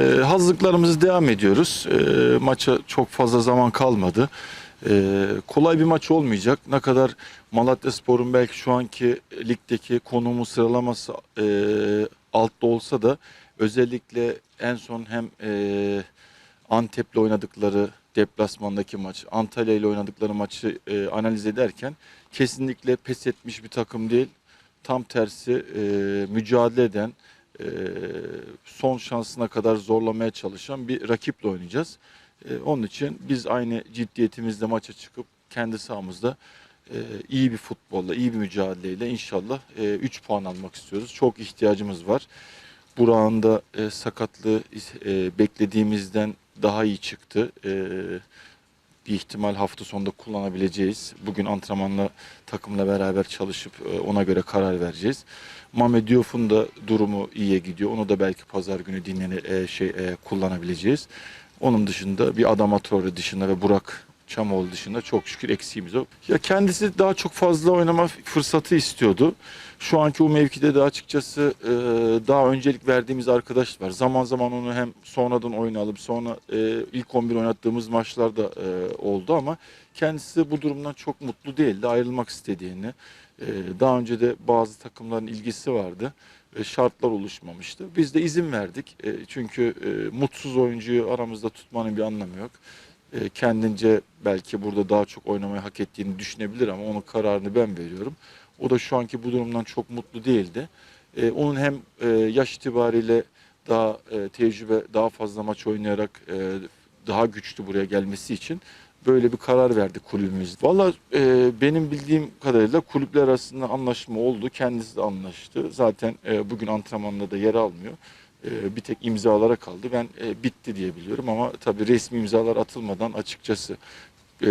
Ee, hazırlıklarımızı devam ediyoruz. Ee, maça çok fazla zaman kalmadı. Ee, kolay bir maç olmayacak. Ne kadar Malatya Spor'un belki şu anki ligdeki konumu sıralaması e, altta olsa da özellikle en son hem e, Antep'le oynadıkları deplasmandaki maç, Antalya ile oynadıkları maçı e, analiz ederken kesinlikle pes etmiş bir takım değil. Tam tersi e, mücadele eden, e, son şansına kadar zorlamaya çalışan bir rakiple oynayacağız. E, onun için biz aynı ciddiyetimizle maça çıkıp kendi sahamızda e, iyi bir futbolla, iyi bir mücadeleyle inşallah 3 puan almak istiyoruz. Çok ihtiyacımız var. Burak'ın e, sakatlığı e, beklediğimizden daha iyi çıktı. E, bir ihtimal hafta sonunda kullanabileceğiz. Bugün antrenmanla takımla beraber çalışıp e, ona göre karar vereceğiz. Mame Diof'un da durumu iyiye gidiyor. Onu da belki pazar günü dinlene e, şey e, kullanabileceğiz. Onun dışında bir Adama Traore dışında ve Burak Çamoğlu dışında çok şükür eksiğimiz yok. Ya kendisi daha çok fazla oynama fırsatı istiyordu. Şu anki o mevkide de açıkçası e, daha öncelik verdiğimiz arkadaş var. Zaman zaman onu hem sonradan oyuna alıp sonra e, ilk 11 oynattığımız maçlarda e, oldu ama kendisi bu durumdan çok mutlu değildi. Ayrılmak istediğini. e, daha önce de bazı takımların ilgisi vardı. E, şartlar oluşmamıştı. Biz de izin verdik. E, çünkü e, mutsuz oyuncuyu aramızda tutmanın bir anlamı yok. E, kendince belki burada daha çok oynamayı hak ettiğini düşünebilir ama onun kararını ben veriyorum. O da şu anki bu durumdan çok mutlu değildi. E, onun hem e, yaş itibariyle daha e, tecrübe, daha fazla maç oynayarak e, daha güçlü buraya gelmesi için böyle bir karar verdi kulübümüz. Valla e, benim bildiğim kadarıyla kulüpler arasında anlaşma oldu. Kendisi de anlaştı. Zaten e, bugün antrenmanda da yer almıyor. E, bir tek imzalara kaldı. Ben e, bitti diye biliyorum ama tabii resmi imzalar atılmadan açıkçası e,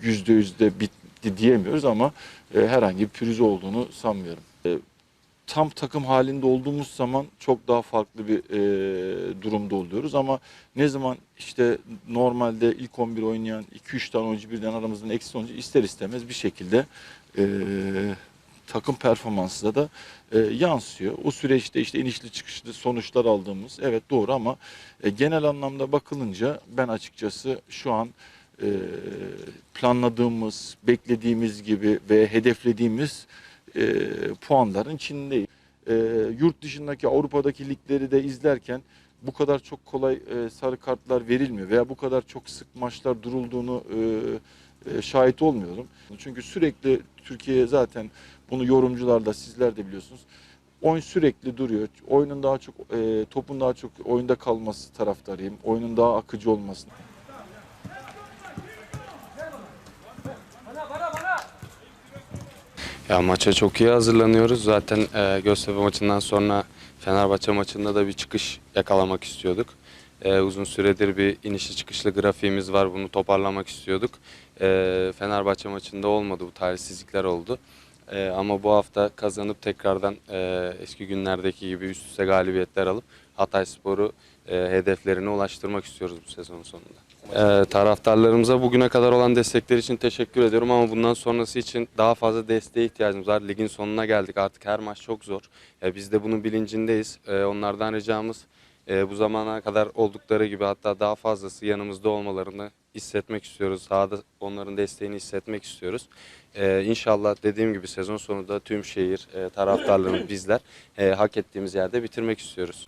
yüzde yüzde bitti diyemiyoruz ama herhangi bir pürüz olduğunu sanmıyorum. Tam takım halinde olduğumuz zaman çok daha farklı bir e, durumda oluyoruz ama ne zaman işte normalde ilk 11 oynayan 2-3 tane oyuncu birden aramızdan eksi olunca ister istemez bir şekilde e, takım performansına da e, yansıyor. O süreçte işte inişli çıkışlı sonuçlar aldığımız evet doğru ama e, genel anlamda bakılınca ben açıkçası şu an e, planladığımız, beklediğimiz gibi ve hedeflediğimiz e, puanların içindeyim. E, yurt dışındaki Avrupa'daki ligleri de izlerken bu kadar çok kolay e, sarı kartlar verilmiyor veya bu kadar çok sık maçlar durulduğunu e, e, şahit olmuyorum. Çünkü sürekli Türkiye zaten bunu yorumcular da sizler de biliyorsunuz. Oyun sürekli duruyor. Oyunun daha çok e, topun daha çok oyunda kalması taraftarıyım. Oyunun daha akıcı olmasını. Ya maça çok iyi hazırlanıyoruz. Zaten e, Göztepe maçından sonra Fenerbahçe maçında da bir çıkış yakalamak istiyorduk. E, uzun süredir bir inişli çıkışlı grafiğimiz var. Bunu toparlamak istiyorduk. E, Fenerbahçe maçında olmadı. Bu talihsizlikler oldu. E, ama bu hafta kazanıp tekrardan e, eski günlerdeki gibi üst üste galibiyetler alıp Hatay Spor'u e, hedeflerine ulaştırmak istiyoruz bu sezon sonunda. Ee, taraftarlarımıza bugüne kadar olan destekleri için teşekkür ediyorum ama bundan sonrası için daha fazla desteğe ihtiyacımız var. Ligin sonuna geldik artık her maç çok zor. Ee, biz de bunun bilincindeyiz. Ee, onlardan ricamız e, bu zamana kadar oldukları gibi hatta daha fazlası yanımızda olmalarını hissetmek istiyoruz. Sahada onların desteğini hissetmek istiyoruz. Ee, inşallah dediğim gibi sezon sonunda tüm şehir, e, taraftarlarımız bizler e, hak ettiğimiz yerde bitirmek istiyoruz.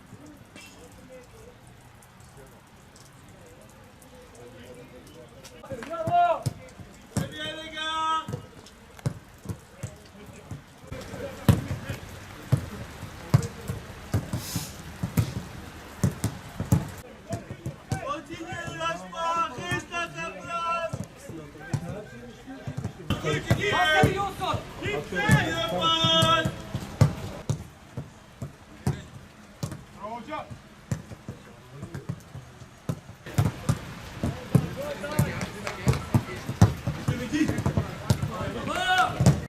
Continue, lâche pas, reste à ta place Bravo hocam.